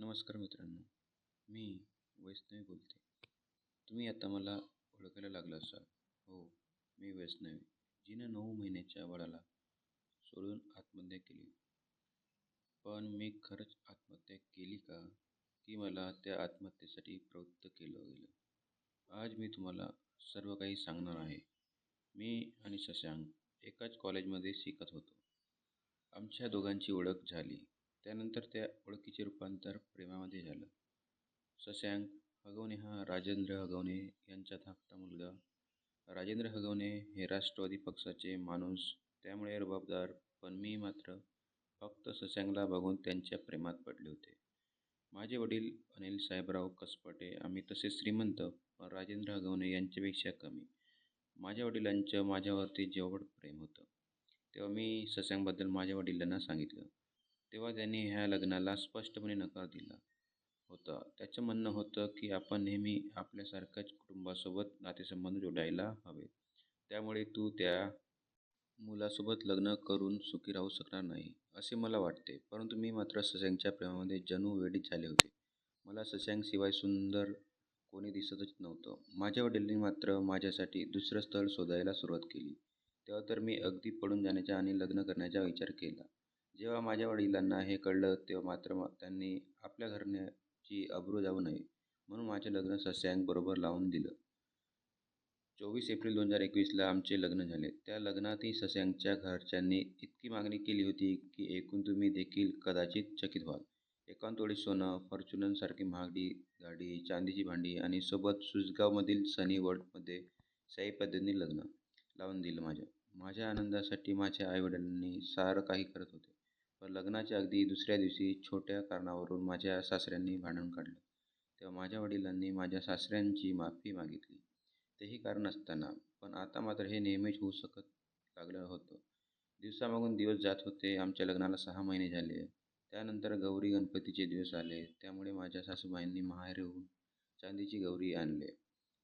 नमस्कार मित्रांनो मी वैष्णवी बोलते. तुम्ही आता मला ओळखायला लागला असाल. हो मी वैष्णवी जिनं नऊ महिन्याच्या बाळाला सोडून आत्महत्या केली. पण मी खरंच आत्महत्या केली का? की मला त्या आत्महत्येसाठी प्रवृत्त केलं गेलं? आज मी तुम्हाला सर्व काही सांगणार आहे. मी आणि शशांक एकाच कॉलेजमध्ये शिकत होतो. आमच्या दोघांची ओळख झाली. त्यानंतर त्या ओळखीचे रूपांतर प्रेमामध्ये झालं. शशांक हगवणे हा राजेंद्र हगवणे यांचा धाकटा मुलगा. राजेंद्र हगवणे हे राष्ट्रवादी पक्षाचे माणूस त्यामुळे रुबाबदार पण मी मात्र फक्त शशांकला बघून त्यांच्या प्रेमात पडले होते. माझे वडील अनिल साहेबराव कसपटे आम्ही तसे श्रीमंत पण राजेंद्र हगवणे यांच्यापेक्षा कमी. माझ्या वडिलांचं माझ्यावरती जेवढं प्रेम होतं तेव्हा मी शशांकबद्दल माझ्या वडिलांना सांगितलं. तेव्हा त्यांनी ह्या लग्नाला स्पष्टपणे नकार दिला होता. त्याचं म्हणणं होतं की आपण नेहमी आपल्यासारख्याच कुटुंबासोबत नातेसंबंध जोडायला हवे. त्यामुळे तू त्या मुलासोबत लग्न करून सुखी राहू शकणार नाही असे मला वाटते. परंतु मी मात्र शशांकच्या प्रेमामध्ये जणू वेडीत झाले होते. मला शशांकशिवाय सुंदर कोणी दिसतच नव्हतं. माझ्या वडिलांनी मात्र माझ्यासाठी दुसरं स्थळ शोधायला सुरुवात केली. तेव्हा तर मी अगदी पळून जाण्याचा आणि लग्न करण्याचा विचार केला. जेव्हा माझ्या वडिलांना हे कळलं तेव्हा मात्र त्यांनी आपल्या घराण्याची अब्रू जाऊ नये म्हणून माझे लग्न सस्यांकबरोबर लावून दिलं. चोवीस एप्रिल दोन हजार एकवीसला आमचे लग्न झाले. त्या लग्नातही सस्यांकच्या घरच्यांनी इतकी मागणी केली होती की ऐकून तुम्ही देखील कदाचित चकित व्हाल. एकावन्न सोनं फॉर्च्युनरसारखी महागडी गाडी चांदीची भांडी आणि सोबत सुजगावमधील सनी वर्ल्डमध्ये शाही पद्धतीने लग्न लावून दिलं माझ्या. माझ्या आनंदासाठी माझ्या आईवडिलांनी सारं काही करत होते. लग्नाच्या अगदी दुसऱ्या दिवशी छोट्या कारणावरून माझ्या सासऱ्यांनी भांडण काढलं. तेव्हा माझ्या वडिलांनी माझ्या सासऱ्यांची माफी मागितली. तेही कारण असताना पण आता मात्र हे नेहमीच होऊ शकत लागलं होतं. दिवसामागून दिवस जात होते आमच्या लग्नाला सहा महिने झाले. त्यानंतर गौरी गणपतीचे दिवस आले. त्यामुळे माझ्या सासूबाईंनी माहेरहून चांदीची गौरी आणले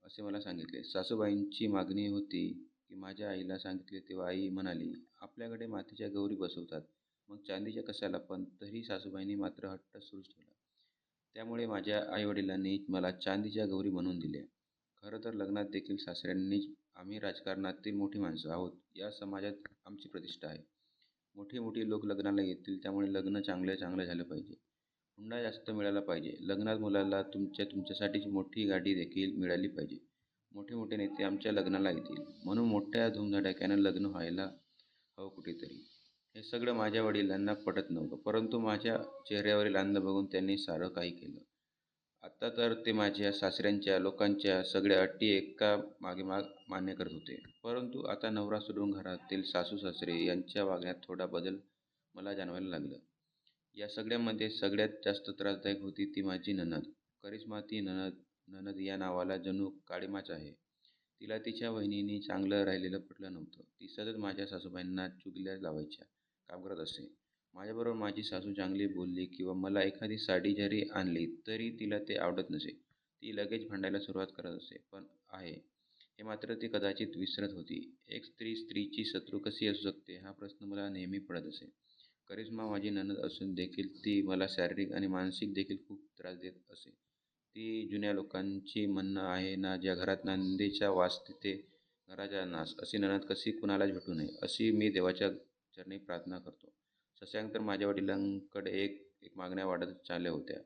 असे मला सांगितले. सासूबाईंची मागणी होती की माझ्या आईला सांगितले तेव्हा आई म्हणाली आपल्याकडे मातीच्या गौरी बसवतात. मग चांदीच्या कशाला पण तरी सासूबाईंनी मात्र हट्ट सुरूच ठेवला. त्यामुळे माझ्या आईवडिलांनी मला चांदीच्या गौरी बनवून दिल्या. खरं तर लग्नात देखील सासऱ्यांनीच आम्ही राजकारणातील मोठी माणसं आहोत या समाजात आमची प्रतिष्ठा आहे. मोठे मोठे लोक लग्नाला येतील त्यामुळे लग्न चांगले चांगलं झालं पाहिजे. हुंडा जास्त मिळाला पाहिजे. लग्नात मुलाला तुमच्या तुमच्यासाठीची मोठी गाडी देखील मिळाली पाहिजे. मोठे मोठे नेते आमच्या लग्नाला येतील. म्हणून मोठ्या धूमधडाक्यानं लग्न व्हायला हवं कुठेतरी. हे सगळं माझ्या वडिलांना पटत नव्हतं. परंतु माझ्या चेहऱ्यावरील आनंद बघून त्यांनी सारं काही केलं. आत्ता तर ते माझ्या सासऱ्यांच्या लोकांच्या सगळ्या अटी एका मागे माग मान्य करत होते. परंतु आता नवरा सोडून घरातील सासू सासरे यांच्या वागण्यात थोडा बदल मला जाणवायला लागलं. या सगळ्यामध्ये सगळ्यात जास्त त्रासदायक होती ती माझी ननद. करिश्मा ती ननद ननद या नावाला जणू काळीमाच आहे. तिला तिच्या वहिनीने चांगलं राहिलेलं पटलं नव्हतं. ती सतत माझ्या सासूबाईंना चुगल्या लावायच्या. काम करत असे. माझ्याबरोबर माझी सासू चांगली बोलली किंवा मला एखादी साडी जरी आणली तरी तिला ते आवडत नसे. ती लगेच भांडायला सुरुवात करत असे पण आहे. हे मात्र ती कदाचित विसरत होती. एक स्त्री स्त्रीची शत्रू कशी असू शकते हा प्रश्न मला नेहमी पडत असे. करिश्मा माझी ननद असून देखील ती मला शारीरिक आणि मानसिक देखील खूप त्रास देत असे. ती जुन्या लोकांची म्हणणं आहे ना ज्या घरात नंदीचा वास तिथे घराचा नास अशी ननद कशी कुणालाच भेटू नये अशी मी देवाच्या चरणी प्रार्थना करतो. शशांक तर माझ्या वडिलांकडे एक एक मागण्या वाढत चालल्या होत्या.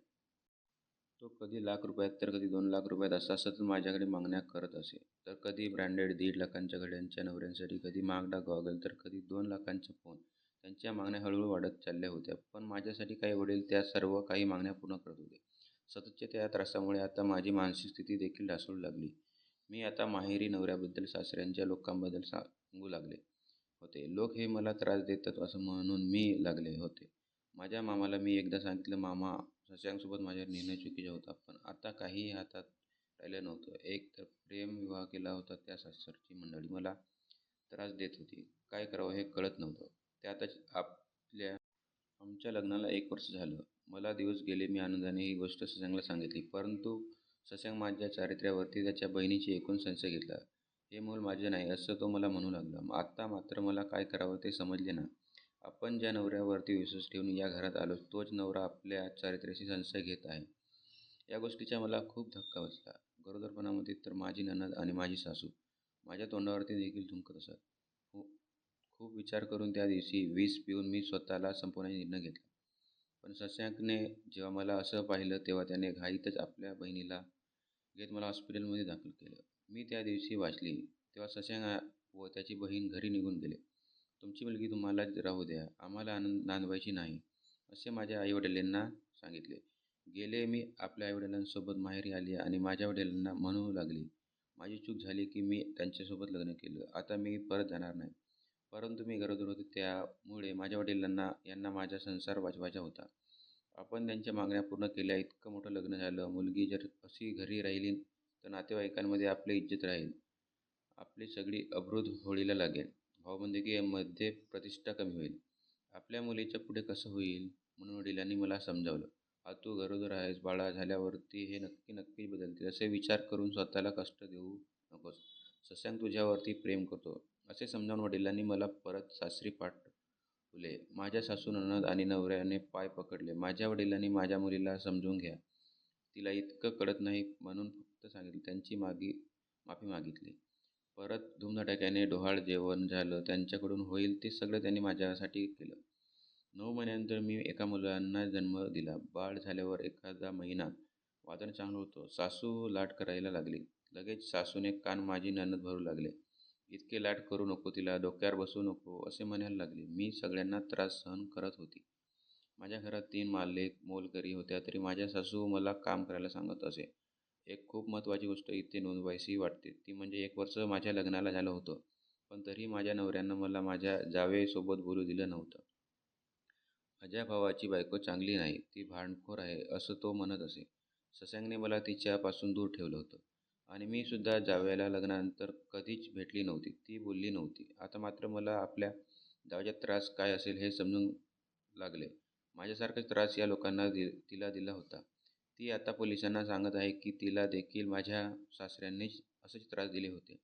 तो कधी लाख रुपयात तर कधी दोन लाख रुपयात असा सतत माझ्याकडे मागण्या करत असे. तर कधी ब्रँडेड दीड लाखांच्या घड्यांच्या नवऱ्यांसाठी कधी महागडा गॉगल तर कधी दोन लाखांचा फोन. त्यांच्या मागण्या हळूहळू वाढत चालल्या होत्या. पण माझ्यासाठी काही वडील त्या सर्व काही मागण्या पूर्ण करत होते. सततच्या त्या त्रासामुळे आता माझी मानसिक स्थिती देखील ढासळू लागली. मी आता माहेरी नवऱ्याबद्दल सासऱ्यांच्या लोकांबद्दल सांगू लागले. होते. लोक हे मला त्रास देतात असं म्हणून मी लागले होते. माझ्या मामाला मी एकदा सांगितलं मामा शशांकसोबत माझ्या निर्णय चुकीचा होता पण आता काहीही हातात राहिलं नव्हतं. एक तर प्रेम विवाह केला होता त्या सासरची मंडळी मला त्रास देत होती. काय करावं हे कळत नव्हतं. त्यातच आपल्या आमच्या लग्नाला एक वर्ष झालं. मला दिवस गेले मी आनंदाने ही गोष्ट शशांकला सांगितली परंतु शशांक माझ्या चारित्र्यावरती त्याच्या बहिणीची एकूण संशय घेतला. हे मूल माझे नाही असं तो मला म्हणू लागला. आत्ता मात्र मला काय करावं ते समजले ना. आपण ज्या नवऱ्यावरती विश्वास ठेवून या घरात आलो तोच नवरा आपल्या चारित्र्याशी संशय घेत आहे. या गोष्टीचा मला खूप धक्का बसला. गरोदरपणामध्ये तर माझी ननद आणि माझी सासू माझ्या तोंडावरती देखील थुंकत असत. खूप खूप विचार करून त्या दिवशी वीस पिऊन मी स्वतःला संपवण्याचा निर्णय घेतला. पण शशांकने जेव्हा मला असं पाहिलं तेव्हा त्याने घाईतच आपल्या बहिणीला घेत मला हॉस्पिटलमध्ये दाखल केलं. मी त्या दिवशी वाचली. तेव्हा शशांक व त्याची बहीण घरी निघून गेले. तुमची मुलगी तुम्हाला राहू द्या. आम्हाला आनंद नांदवायची नाही असे माझ्या आईवडिलांना सांगितले. गेले मी आपल्या आईवडिलांसोबत माहेरी आली आणि माझ्या वडिलांना म्हणू लागली. माझी चूक झाली की मी त्यांच्यासोबत लग्न केलं. आता मी परत जाणार नाही. परंतु मी गरोदर होते त्यामुळे माझ्या वडिलांना यांना माझा संसार वाचवायचा होता. आपण त्यांच्या मागण्या पूर्ण केल्या. इतकं मोठं लग्न झालं. मुलगी जर अशी घरी राहिली तर नातेवाईकांमध्ये आपली इज्जत राहील. आपली सगळी अब्रूद होळीला लागेल. भावबंदकीमध्ये प्रतिष्ठा कमी होईल. आपल्या मुलीच्या पुढे कसं होईल? म्हणून वडिलांनी मला समजावलं. हा तू गरोदर आहेस बाळा झाल्यावरती हे नक्की नक्की बदलतील. असे विचार करून स्वतःला कष्ट देऊ नकोस. शशांक तुझ्यावरती प्रेम करतो. असे समजावून वडिलांनी मला परत सासरी पाठवले. माझ्या सासू ननद आणि नवऱ्याने पाय पकडले. माझ्या वडिलांनी माझ्या मुलीला समजून घ्या. तिला इतकं कळत नाही म्हणून फक्त सांगितलं त्यांची मागी माफी मागितली. परत धूमधडाक्याने डोहाळ जेवण झालं त्यांच्याकडून होईल ते सगळं त्यांनी माझ्यासाठी केलं. नऊ महिन्यानंतर मी एका मुलांना जन्म दिला. बाळ झाल्यावर एखादा महिना वादन चांगलं होतं. सासू लाट करायला लागली. लगेच सासूने कान माझी ननद भरू लागले. इतके लाट करू नको तिला डोक्यावर बसू नको असे म्हणायला लागले. मी सगळ्यांना त्रास सहन करत होती. माझ्या घरात तीन माले मोलकरी होत्या तरी माझ्या सासू मला काम करायला सांगत असे. एक खूप महत्त्वाची गोष्ट इथे नोंदवायची वाटते. ती म्हणजे एक वर्ष माझ्या लग्नाला झालं होतं. पण तरी माझ्या नवऱ्यानं मला माझ्या जावेसोबत बोलू दिलं नव्हतं. माझ्या भावाची बायको चांगली नाही. ती भांडखोर आहे असं तो म्हणत असे. शशांकने मला तिच्यापासून दूर ठेवलं होतं. आणि मी सुद्धा जावयाला लग्नानंतर कधीच भेटली नव्हती. ती बोलली नव्हती. आता मात्र मला आपल्या जावयाचा त्रास काय असेल हे समजून लागले. माझ्यासारखाच त्रास या लोकांना दि तिला दिला होता. ती आता पोलिसांना सांगत आहे की तिला देखील माझ्या सासऱ्यांनीच असेच त्रास दिले होते.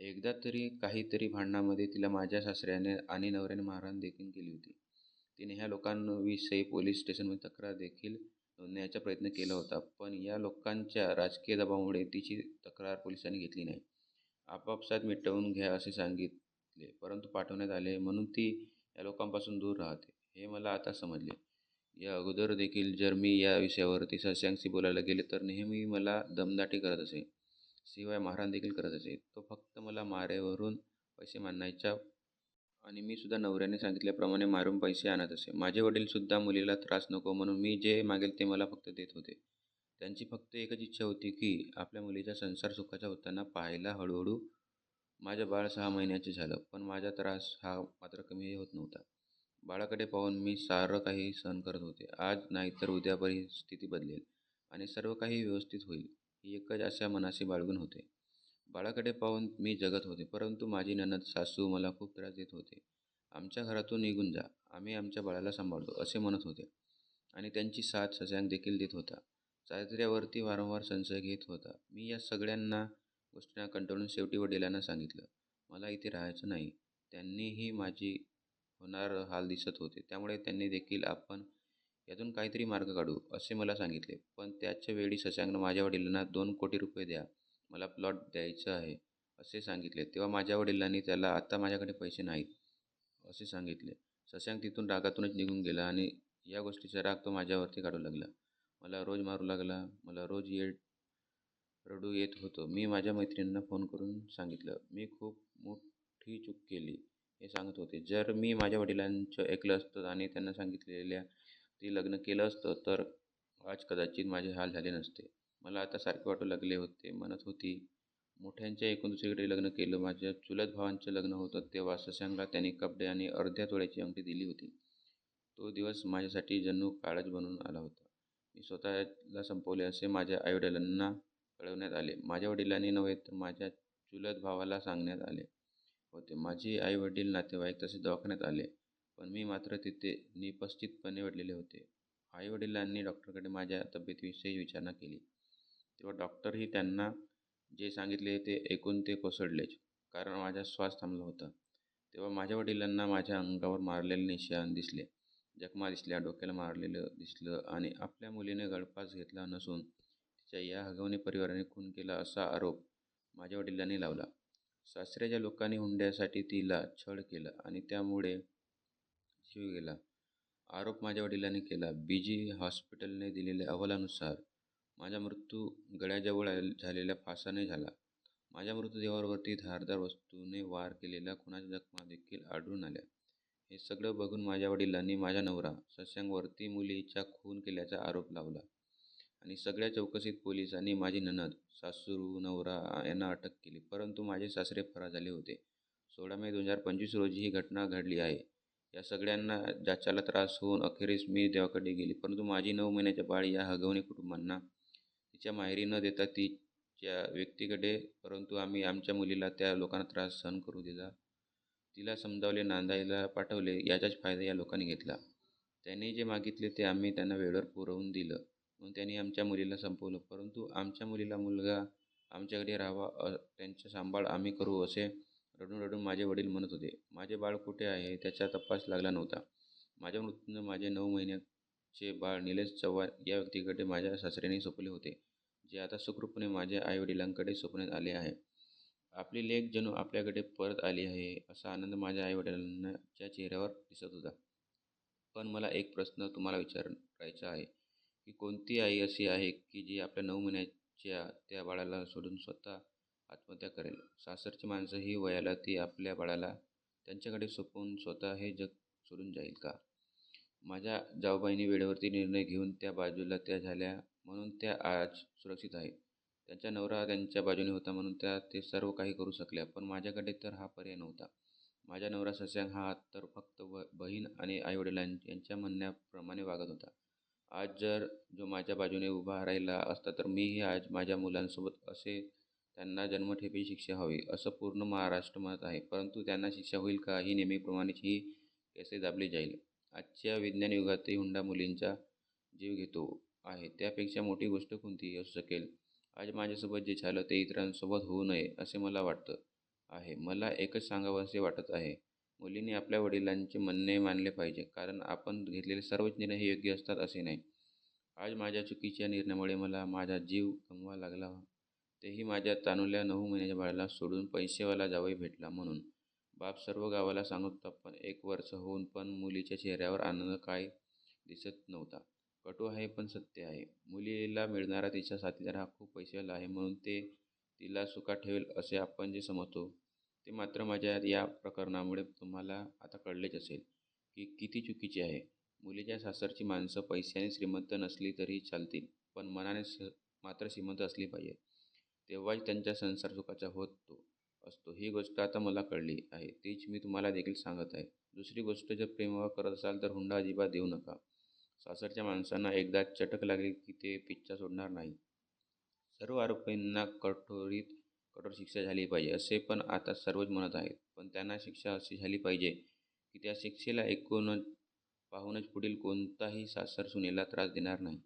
एकदा तरी काहीतरी भांडणामध्ये तिला माझ्या सासऱ्याने आणि नवऱ्याने मारहाण देखील केली होती. तिने ह्या लोकांविषयी पोलीस स्टेशनमध्ये तक्रार देखील नोंदण्याचा प्रयत्न केला होता पण या लोकांच्या राजकीय दबावामुळे तिची तक्रार पोलिसांनी घेतली नाही. आपापसात मिटवून घ्या असे सांगितले परंतु पाठवण्यात आले म्हणून ती या लोकांपासून दूर राहते हे मला आता समजले. या अगोदर देखील जर मी या विषयावरती शशांकशी बोलायला गेले तर नेहमी मला दमदाटी करत असे. शिवाय मारहाण देखील करत असे. तो फक्त मला मारेवरून पैसे मानायच्या आणि मी सुद्धा नवऱ्याने सांगितल्याप्रमाणे मारून पैसे आणत असे. माझे वडीलसुद्धा मुलीला त्रास नको म्हणून मी जे मागेल ते मला फक्त देत होते. त्यांची फक्त एकच इच्छा होती की आपल्या मुलीचा संसार सुखाचा होताना पाहायला हळूहळू माझं बाळ सहा महिन्याचे झालं. पण माझा त्रास हा मात्र कमी होत नव्हता. बाळाकडे पाहून मी सारं काही सहन करत होते. आज नाही तर उद्या परिस्थिती बदलेल आणि सर्व काही व्यवस्थित होईल ही एकच अशा मनाशी बाळगून होते. बाळाकडे पाहून मी जगत होते परंतु माझी ननद सासू मला खूप त्रास देत होते. आमच्या घरातून निघून जा आम्ही आमच्या बाळाला सांभाळतो असे म्हणत होते. आणि त्यांची साथ शशांक देखील देत होता. चारित्र्यावरती वारंवार संशय घेत होता. मी या सगळ्यांना गोष्टींना कंटाळून शेवटी वडिलांना सांगितलं मला इथे राहायचं नाही. त्यांनीही माझी होणार हाल दिसत होते. त्यामुळे त्यांनी देखील आपण यातून काहीतरी मार्ग काढू असे मला सांगितले. पण त्याच्या वेळी शशांकनं माझ्या वडिलांना दोन कोटी रुपये द्या. मला प्लॉट द्यायचं आहे असे सांगितले. तेव्हा माझ्या वडिलांनी त्याला आता माझ्याकडे पैसे नाहीत असे सांगितले. शशांक तिथून रागातूनच निघून गेला आणि या गोष्टीचा राग तो माझ्यावरती काढू लागला. मला रोज मारू लागला. मला रोज येड रडू येत होतं. मी माझ्या मैत्रिणींना फोन करून सांगितलं. मी खूप मोठी चूक केली. हे सांगत होते. जर मी माझ्या वडिलांचं ऐकलं असतं आणि त्यांना सांगितलेल्या ते लग्न केलं असतं तर आज कदाचित माझे हाल झाले नसते. मला आता सारखे वाटू लागले होते. म्हणत होती मोठ्यांच्या एकूण दुसरीकडे लग्न केलं. माझ्या चुलत भावांचं लग्न होतं. तेव्हा शशांकला त्यांनी कपडे आणि अर्ध्या तोळ्याची अंगठी दिली होती. तो दिवस माझ्यासाठी जणू काळच बनून आला होता. मी स्वतःला संपवले असे माझ्या आईवडिलांना कळवण्यात आले. माझ्या वडिलांनी नव्हे तर माझ्या चुलत भावाला सांगण्यात आले. होते. माझे आईवडील नातेवाईक तसे दवाखान्यात आले पण मी मात्र तिथे निपस्थितपणे वडलेले होते. आईवडिलांनी डॉक्टरकडे माझ्या तब्येतीविषयी विचारणा केली. तेव्हा डॉक्टरही त्यांना जे सांगितले ते ऐकून ते कोसळलेच कारण माझा श्वास थांबला होता. तेव्हा माझ्या वडिलांना माझ्या अंगावर मारलेले निशाण दिसले. जखमा दिसल्या डोक्याला मारलेलं दिसलं आणि आपल्या मुलीने गळफास घेतला नसून तिच्या या हगवणे परिवाराने खून केला असा आरोप माझ्या वडिलांनी लावला. सासऱ्याच्या लोकांनी हुंड्यासाठी तिला छळ केला आणि त्यामुळे जीव गेला. आरोप माझ्या वडिलांनी केला. बी जी हॉस्पिटलने दिलेल्या अहवालानुसार माझा मृत्यू गळ्याजवळ झालेल्या फासाने झाला. माझ्या मृतदेहावरती धारदार वस्तूने वार केलेल्या खुनाच्या जखमा देखील आढळून आल्या. हे सगळं बघून माझ्या वडिलांनी माझ्या नवरा सस्यांवरती मुलीचा खून केल्याचा आरोप लावला. आणि सगळ्या चौकशीत पोलिसांनी माझी ननद सासू नवरा यांना अटक केली. परंतु माझे सासरे फरार झाले होते. सोळा मे दोन हजार पंचवीस रोजी ही घटना घडली आहे. या सगळ्यांना ज्याच्याला त्रास होऊन अखेरीस मी देवाकडे गेली. परंतु माझी नऊ महिन्याचे बाळ या हगवणे कुटुंबांना तिच्या माहेरी न देता तिच्या व्यक्तीकडे परंतु आम्ही आमच्या मुलीला त्या लोकांना त्रास सहन करू दिला. तिला समजावले नांदायला पाठवले याचाच फायदा या लोकांनी घेतला. त्यांनी जे मागितले ते आम्ही त्यांना वेळेवर पुरवून दिलं. म्हणून त्यांनी आमच्या मुलीला संपवलं. परंतु आमच्या मुलीला मुलगा आमच्याकडे राहावा त्यांचा सांभाळ आम्ही करू असे रडून रडून माझे वडील म्हणत होते. माझे बाळ कुठे आहे त्याचा तपास लागला नव्हता. माझ्या मृत्यूनं माझे नऊ महिन्याचे बाळ निलेश चव्हाण या व्यक्तीकडे माझ्या सासऱ्याने सोपले होते जे आता सुखरूपणे माझ्या आईवडिलांकडे सोपण्यात आले आहे. आपली लेख जणू आपल्याकडे परत आली आहे असा आनंद माझ्या आईवडिलांच्या चेहऱ्यावर दिसत होता. पण मला एक प्रश्न तुम्हाला विचारायचा आहे. की कोणती आई अशी आहे की जी आपल्या नऊ महिन्याच्या त्या बाळाला सोडून स्वतः आत्महत्या करेल? सासरची माणसं ही वयाला ती आपल्या बाळाला त्यांच्याकडे सोपवून स्वतः हे जग सोडून जाईल का? माझ्या जाऊबाईंनी वेळेवरती निर्णय घेऊन त्या बाजूला त्या झाल्या म्हणून त्या आज सुरक्षित आहेत त्यांचा नवरा त्यांच्या बाजूने होता म्हणून त्या ते सर्व काही करू शकल्या पण माझ्याकडे तर हा पर्याय नव्हता. माझा नवरा सस्यांग हा तर फक्त व बहीण आणि आईवडिलां यांच्या म्हणण्याप्रमाणे वागत होता. आज जर जो माझ्या बाजूने उभा राहिला असता तर मीही आज माझ्या मुलांसोबत असे त्यांना जन्मठेपी शिक्षा हवी असं पूर्ण महाराष्ट्र म्हणत आहे. परंतु त्यांना शिक्षा होईल का ही नेहमीप्रमाणेच ही केसे दाबली जाईल? आजच्या विज्ञान युगातही हुंडा मुलींचा जीव घेतो आहे. त्यापेक्षा मोठी गोष्ट कोणती असू शकेल. आज माझ्यासोबत जे झालं ते इतरांसोबत होऊ नये असे मला वाटतं आहे. मला एकच सांगावं असे वाटत आहे. मुलीने आपल्या वडिलांचे म्हणणे मानले पाहिजे कारण आपण घेतलेले सर्वच निर्णय हे योग्य असतात असे नाही. आज माझ्या चुकीच्या निर्णयामुळे मला माझा जीव गमवा लागला. तेही माझ्या तानुल्या नऊ महिन्याच्या बाळाला सोडून पैसेवाला जावई भेटला म्हणून. बाप सर्व गावाला सांगत होता पण एक वर्ष होऊन पण मुलीच्या चेहऱ्यावर आनंद काय दिसत नव्हता. कटू आहे पण सत्य आहे. मुलीला मिळणारा तिचा साथीदार हा खूप पैसेवाला आहे म्हणून ते तिला सुखात ठेवेल असे आपण जे समजतो. ते मात्र माझ्या या प्रकरणामुळे तुम्हाला आता कळलेच असेल की किती चुकीचे आहे. मुलीच्या सासरची माणसं पैशाने श्रीमंत नसली तरी चालतील पण मनाने स मात्र श्रीमंत असली पाहिजे. तेव्हाच त्यांच्या संसार सुखाचा होतो असतो. ही गोष्ट आता मला कळली आहे. तीच मी तुम्हाला देखील सांगत आहे. दुसरी गोष्ट जर प्रेमविवाह करत असाल तर हुंडा अजिबात देऊ नका. सासरच्या माणसांना एकदा चटक लागली की ते पिच्छा सोडणार नाही. सर्व आरोपींना कठोरीत कठोर शिक्षा झाली पाहिजे असे पण आता सर्वच म्हणत आहेत. पण त्यांना शिक्षा अशी झाली पाहिजे की त्या शिक्षेला ऐकूनच पाहूनच पुढील कोणताही सासर सुनेला त्रास देणार नाही.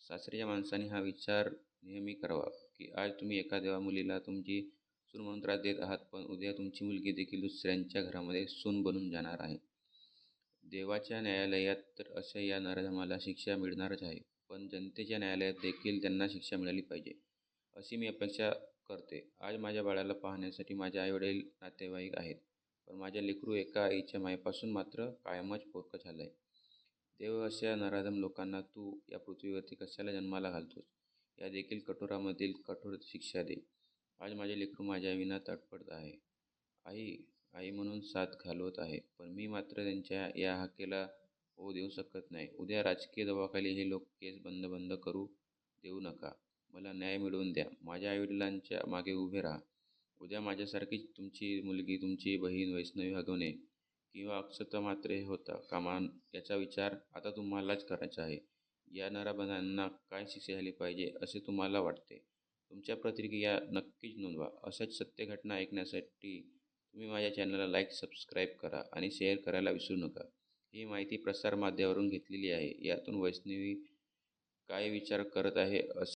सासरीच्या माणसाने हा विचार नेहमी करावा की आज तुम्ही एखाद्या मुलीला तुमची सून म्हणून त्रास देत आहात पण उद्या तुमची मुलगी देखील दुसऱ्यांच्या घरामध्ये सून बनून जाणार आहे. देवाच्या न्यायालयात तर अशा या नराधमाला शिक्षा मिळणारच आहे पण जनतेच्या न्यायालयात देखील त्यांना शिक्षा मिळाली पाहिजे. अशी मी अपेक्षा करते. आज माझ्या बाळाला पाहण्यासाठी माझे आईवडील नातेवाईक आहेत. पण माझ्या लेकरू एका आईच्या मायेपासून मात्र कायमच पोरकं झालं आहे देव अशा नराधम लोकांना तू या पृथ्वीवरती कशाला जन्माला घालतोस? या देखील कठोरामधील कठोर शिक्षा दे. आज माझे लेकरू माझ्याविना तडफडत आहे. आई आई म्हणून साथ घालवत आहे. पण मी मात्र त्यांच्या या हाकेला होऊ देऊ शकत नाही. उद्या राजकीय दबावाखाली हे लोक केस बंद बंद करू देऊ नका. मला न्याय मिळवून द्या. माझ्या आईवडिलांच्या मागे उभे राहा. उद्या माझ्यासारखीच तुमची मुलगी तुमची बहीण वैष्णवी हगवणे किंवा अक्षता मात्रे होता कामा याचा विचार आता तुम्हालाच करायचा आहे. या नराबंधांना काय शिक्षा झाली पाहिजे असे तुम्हाला वाटते? तुमच्या प्रतिक्रिया नक्कीच नोंदवा. अशाच सत्य घटना ऐकण्यासाठी तुम्ही माझ्या चॅनलला लाईक सबस्क्राईब करा आणि शेअर करायला विसरू नका. ही माहिती प्रसारमाध्यमावरून घेतलेली आहे. यातून वैष्णवी काय विचार करत आहे असं